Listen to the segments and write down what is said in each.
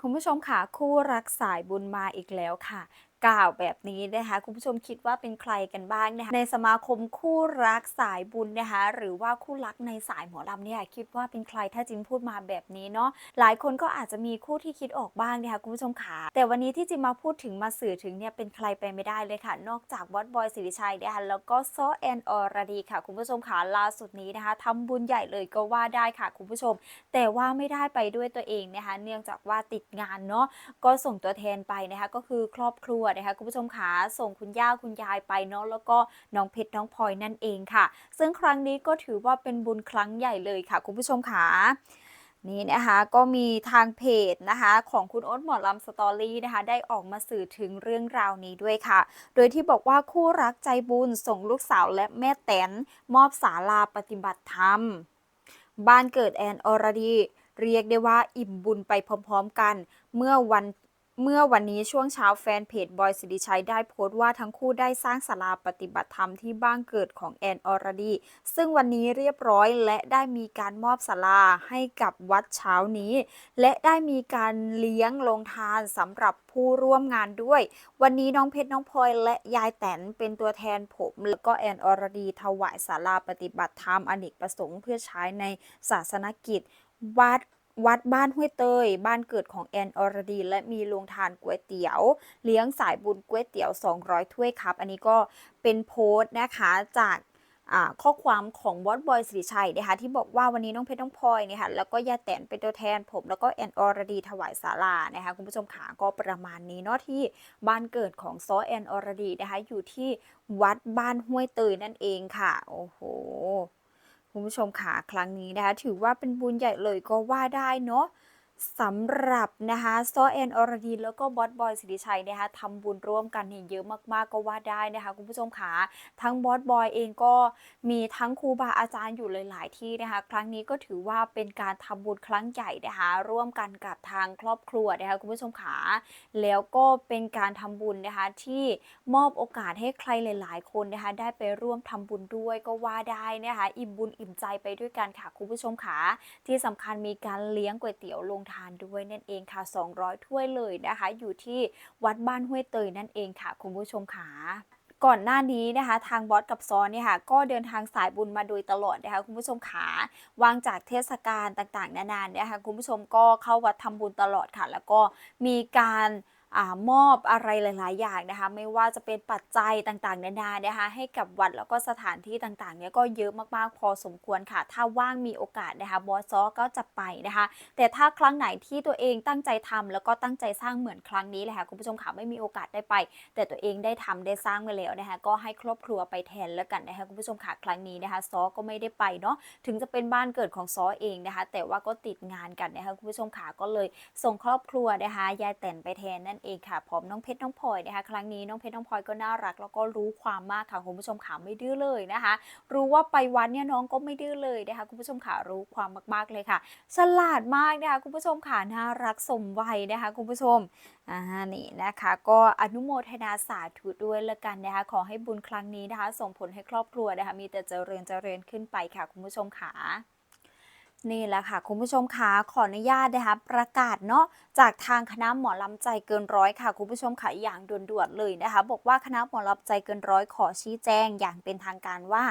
คุณผู้ชมค่ะคู่รักสายบุญมาอีกแล้วค่ะกล่าวแบบนี้นะคะคุณผู้ชมคิดว่าเป็นใครกันบ้างนะคะในสมาคมคู่รักสายบุญนะคะหรือว่าคู่รักในสายหมอลำเนี่ยคิดว่าเป็นใครถ้าจิมพูดมาแบบนี้เนาะหลายคนก็อาจจะมีคู่ที่คิดออกบ้างนะคะคุณผู้ชมค่ะแต่วันนี้ที่จิมมาพูดถึงมาสื่อถึงเนี่ยเป็นใครไปไม่ได้เลยค่ะ นอกจากวัดบอยสิริชัยนะคะแล้วก็ซอแอนออรดีค่ะ คุณผู้ชมค่ะล่าสุดนี้นะคะทำบุญใหญ่เลยก็ว่าได้ค่ะคุณผู้ชม แต่ว่าไม่ได้ไปด้วยตัวเองนะคะเนื่องจากว่าติดงานเนาะก็ส่งตัวแทนไปนะคะก็คือครอบครัวนะคะคุณผู้ชมขาส่งคุณย่าคุณยายไปเนาะแล้วก็น้องเพชรน้องพลอยนั่นเองค่ะ ซึ่งครั้งนี้ก็ถือว่าเป็นบุญครั้งใหญ่เลยค่ะ คุณผู้ชมขานี่นะคะก็มีทางเพจนะคะของคุณโอ๊ตหมอลำสตอรี่นะคะได้ออกมาสื่อถึงเรื่องราวนี้ด้วยค่ะ โดยที่บอกว่าคู่รักใจบุญส่งลูกสาวและแม่แตนมอบศาลาปฏิบัติธรรม บ้านเกิดแอนอรดี เรียกได้ว่าอิ่มบุญไปพร้อมๆกัน เมื่อวัน เมื่อวันนี้ช่วงเช้าแฟนเพจบอยสิริชัยได้โพสต์ว่าทั้งคู่ได้สร้างศาลาปฏิบัติธรรมที่บ้านเกิดของแอนอรดี ซึ่งวันนี้เรียบร้อยและได้มีการมอบศาลาให้กับวัดเช้านี้ และได้มีการเลี้ยงลงทานสำหรับผู้ร่วมงานด้วย วันนี้น้องเพชรน้องพลอยและยายแตนเป็นตัวแทนผม แล้วก็แอนอรดีถวายศาลาปฏิบัติธรรมอเนกประสงค์เพื่อใช้ในศาสนกิจวัด วัดบ้านห้วยเตย บ้านเกิดของแอนอรดี และมีโรงทานก๋วยเตี๋ยว เลี้ยงสายบุญก๋วยเตี๋ยว 200 ถ้วยครับ อันนี้ก็เป็นโพสต์นะคะจากข้อความของวอดบอยสิริชัยนะคะที่บอกว่าวันนี้น้องเพชรน้องพลอยนี่ค่ะแล้วก็ยาแตนเป็นตัวแทนผมแล้วก็แอนอรดีถวายศาลานะคะคุณผู้ชมขาก็ประมาณนี้เนาะที่บ้านเกิดของซอแอนอรดีนะคะอยู่ที่วัดบ้านห้วยเตยนั่นเองค่ะ โอ้โห คุณผู้ชมขาครั้งนี้นะคะ ถือว่าเป็นบุญใหญ่เลยก็ว่าได้เนาะ สำหรับนะคะซอแอนอรดีแล้วก็บอสบอยสิริชัยนะคะทำบุญร่วมกันเนี่ยเยอะมากๆก็ว่าได้นะคะคุณผู้ชมค่ะทั้งบอสบอยเองก็มีทั้งครูบาอาจารย์อยู่หลาย ๆ ที่นะคะครั้งนี้ก็ถือว่าเป็นการทำบุญครั้งใหญ่นะคะร่วมกันกับทางครอบครัวนะคะคุณผู้ชมค่ะแล้วก็เป็นการทำบุญนะคะที่มอบโอกาสให้ใครหลาย ๆ คนนะคะได้ไปร่วมทำบุญด้วยก็ว่าได้นะคะอิ่มบุญอิ่มใจไปด้วยกันค่ะคุณผู้ชมค่ะที่สำคัญมีการเลี้ยงก๋วยเตี๋ยวลงทานด้วยนั่นเองค่ะ 200 ถ้วยเลยนะคะ อยู่ที่วัดบ้านห้วยเตยนั่นเองค่ะ คุณผู้ชมขาก่อนหน้านี้นะคะทางบอสกับซอนเนี่ยค่ะก็เดินทางสายบุญมาโดยตลอดนะคะคุณผู้ชมขาวางจากเทศกาลต่างๆ นานาเนี่ยค่ะคุณผู้ชมก็เข้าวัดทำบุญตลอดค่ะ แล้วก็มีการ อมอบอะไรหลาย ๆ อย่างนะคะ ไม่ว่าจะเป็นปัจจัยต่างๆ นานานะคะ ให้กับวัดแล้วก็สถานที่ต่างๆ เนี่ยก็เยอะมากๆ พอสมควรค่ะ ถ้าว่างมีโอกาสนะคะบอสซอก็จะไปนะคะ แต่ถ้าครั้งไหนที่ตัวเองตั้งใจทำแล้วก็ตั้งใจสร้างเหมือนครั้งนี้แหละค่ะคุณผู้ชมค่ะไม่มีโอกาสได้ไป แต่ตัวเองได้ทำได้สร้างมาแล้วนะคะ ก็ให้ครอบครัวไปแทนแล้วกันนะคะคุณผู้ชมค่ะครั้งนี้นะคะซอก็ไม่ได้ไปเนาะถึงจะเป็นบ้านเกิดของซอเองนะคะ แต่ว่าก็ติดงานกันนะคะคุณผู้ชมค่ะก็เลยส่งครอบครัวนะคะยายแต่นไปแทนนั่นเองค่ะพร้อมน้องเพชรน้องพลอยนะคะครั้งนี้น้องเพชรน้องพลอยก็น่ารัก แล้วก็รู้ความมากค่ะคุณผู้ชมค่ะไม่ดื้อเลยนะคะ รู้ว่าไปวัดเนี่ยน้องก็ไม่ดื้อเลยนะคะคุณผู้ชมค่ะรู้ความมากๆเลยค่ะ ฉลาดมากนะคะคุณผู้ชมค่ะน่ารักสมวัยนะคะคุณผู้ชมอ่านี่นะคะก็อนุโมทนาสาธุด้วยละกันนะคะขอให้บุญครั้งนี้นะคะ ส่งผลให้ครอบครัวนะคะมีแต่เจริญเจริญขึ้นไปค่ะคุณผู้ชมค่ะ นี่แหละค่ะ คุณผู้ชมคะขออนุญาตนะคะประกาศเนาะจากทางคณะหมอลำใจเกินร้อยค่ะ คุณผู้ชมค่ะอย่างด่วนๆเลยนะคะ บอกว่าคณะหมอลำใจเกินร้อยขอชี้แจงอย่างเป็นทางการว่า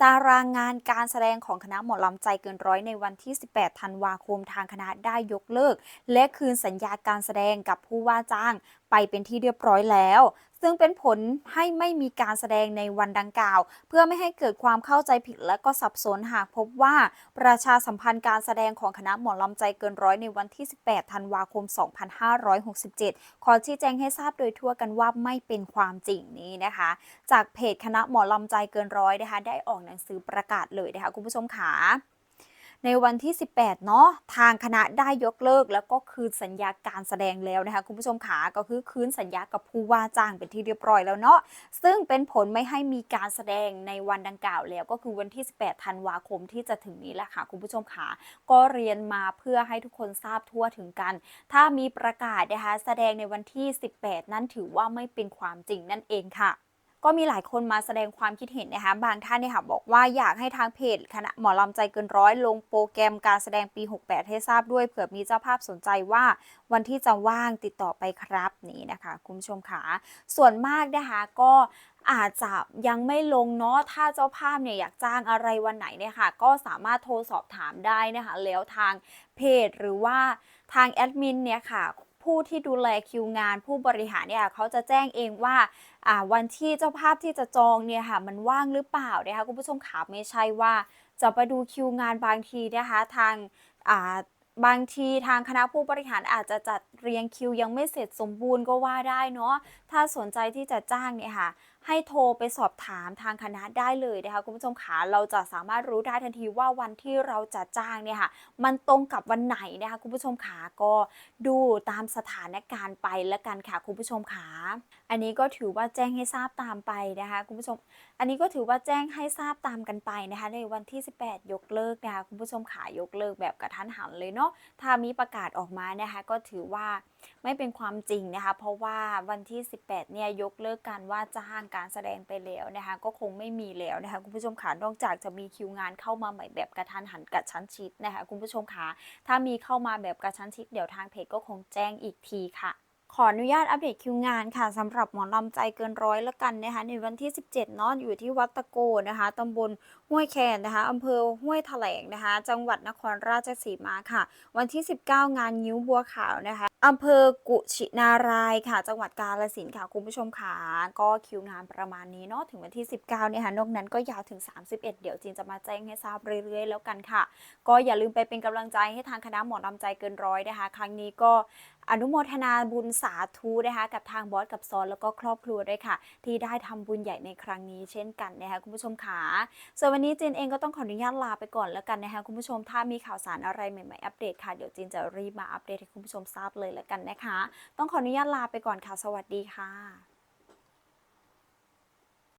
ตารางงานการแสดงของคณะหมอลำใจเกินร้อยในวันที่ 18 ธันวาคมทางคณะได้ยกเลิก และคืนสัญญาการแสดงกับผู้ว่าจ้างไปเป็นที่เรียบร้อยแล้ว ซึ่งเป็นผลให้ไม่มีการแสดงในวันดังกล่าว เพื่อไม่ให้เกิดความเข้าใจผิดและก็สับสนหากพบว่าประชาสัมพันธ์การแสดงของคณะหมอลำใจเกินร้อยในวันที่ 18 ธันวาคม 2567 ขอชี้แจงให้ทราบโดยทั่วกันว่าไม่เป็นความจริงนี้นะคะ จากเพจคณะหมอลำใจเกินร้อยนะคะได้ออกหนังสือประกาศเลยนะคะคุณผู้ชมขา ในวันที่ 18 เนาะทางคณะได้ยกเลิก แล้วก็คืนสัญญาการแสดงแล้วนะคะคุณผู้ชมขาก็คือคืนสัญญากับผู้ว่าจ้างเป็นที่เรียบร้อยแล้วเนาะซึ่งเป็นผลไม่ให้มีการแสดงในวันดังกล่าวแล้ว ก็คือวันที่ 18 ธันวาคมที่จะถึงนี้แหละค่ะคุณผู้ชมขาก็เรียนมาเพื่อให้ทุกคนทราบทั่วถึงกัน ถ้ามีประกาศนะคะแสดงในวันที่ 18 นั้นถือว่าไม่เป็นความจริงนั่นเองค่ะ ก็มีหลายคนมาแสดงความคิดเห็นนะคะ บางท่านเนี่ยค่ะบอกว่าอยากให้ทางเพจคณะหมอลำใจเกินร้อยลงโปรแกรมการแสดงปี 68 ให้ทราบด้วยเผื่อมีเจ้าภาพสนใจว่าวันที่จะว่างติดต่อไปครับนี่นะคะคุณผู้ชมค่ะส่วนมากนะคะก็อาจจะยังไม่ลงเนาะถ้าเจ้าภาพเนี่ยอยากจ้างอะไรวันไหนเนี่ยค่ะ ก็สามารถโทรสอบถามได้นะคะ แล้วทางเพจหรือว่าทางแอดมินเนี่ยค่ะ ผู้ที่ดูแลคิวงาน ผู้บริหารเนี่ยเขาจะแจ้งเองว่าวันที่เจ้าภาพที่จะจองเนี่ยค่ะมันว่างหรือเปล่านะคะคุณผู้ชมขาไม่ใช่ว่าจะไปดูคิวงานบางทีนะคะทางบางทีทางคณะผู้บริหารอาจจะจัด เรียงคิวยังไม่เสร็จสมบูรณ์ก็ว่าได้เนาะถ้าสนใจที่จะจ้างเนี่ยค่ะให้โทรไปสอบถามทางคณะได้เลยนะคะคุณผู้ชมขาเราจะสามารถรู้ได้ทันทีว่าวันที่เราจะจ้างเนี่ยค่ะมันตรงกับวันไหนนะคะคุณผู้ชมขาก็ดูตามสถานการณ์ไปแล้วกันค่ะคุณผู้ชมขาอันนี้ก็ถือว่าแจ้งให้ทราบตามไปนะคะคุณผู้ชม อันนี้ก็ถือว่าแจ้งให้ทราบตามกันไปนะคะในวันที่ 18 ยกเลิกนะคะคุณผู้ชมขายกเลิกแบบกระทันหันเลยเนาะถ้ามีประกาศออกมานะคะก็ถือว่า ไม่เป็นความจริงนะคะ เพราะว่าวันที่ 18 เนี่ยยกเลิกการว่าจ้างการแสดงไปแล้วนะคะ ก็คงไม่มีแล้วนะคะคุณผู้ชมขานอกจากจะมีคิวงานเข้ามาใหม่แบบกระทันหันกระชั้นชิดนะคะคุณผู้ชมขาถ้ามีเข้ามาแบบกระชั้นชิดเดี๋ยวทางเพจก็คงแจ้งอีกทีค่ะขออนุญาตอัปเดตคิวงานค่ะสำหรับหมอลำใจเกินร้อยละกันนะคะในวันที่ 17เนาะอยู่ที่วัดตะโกนะคะตำบลห้วยแคนนะคะอำเภอห้วยแถลงนะคะ จังหวัดนครราชสีมาค่ะ วันที่ 19 งานนิ้วบัวขาวนะคะ อำเภอกุชินารายค่ะ จังหวัดกาฬสินธุ์ค่ะ คุณผู้ชมค่ะก็คิวงานประมาณนี้เนาะถึงวันที่ 19เนี่ยค่ะนอกนั้นก็ยาวถึง 31 เดี๋ยวจีนจะมาแจ้งให้ทราบเรื่อยๆ แล้วกันค่ะ ก็อย่าลืมไปเป็นกำลังใจให้ทางคณะหมอลำใจเกินร้อยนะคะ ครั้งนี้ก็ อนุโมทนาบุญสาธุนะคะกับทางบอสกับซอนแล้วก็ครอบครัวด้วยค่ะ ที่ได้ทำบุญใหญ่ในครั้งนี้เช่นกันนะคะคุณผู้ชมขาส่วนวันนี้จีนเองก็ต้องขออนุญาตลาไปก่อนแล้วกันนะคะคุณผู้ชมถ้ามีข่าวสารอะไรใหม่ๆอัปเดตค่ะเดี๋ยวจีนจะรีบมาอัปเดตให้คุณผู้ชมทราบเลยแล้วกันนะคะ ต้องขออนุญาตลาไปก่อนค่ะสวัสดีค่ะ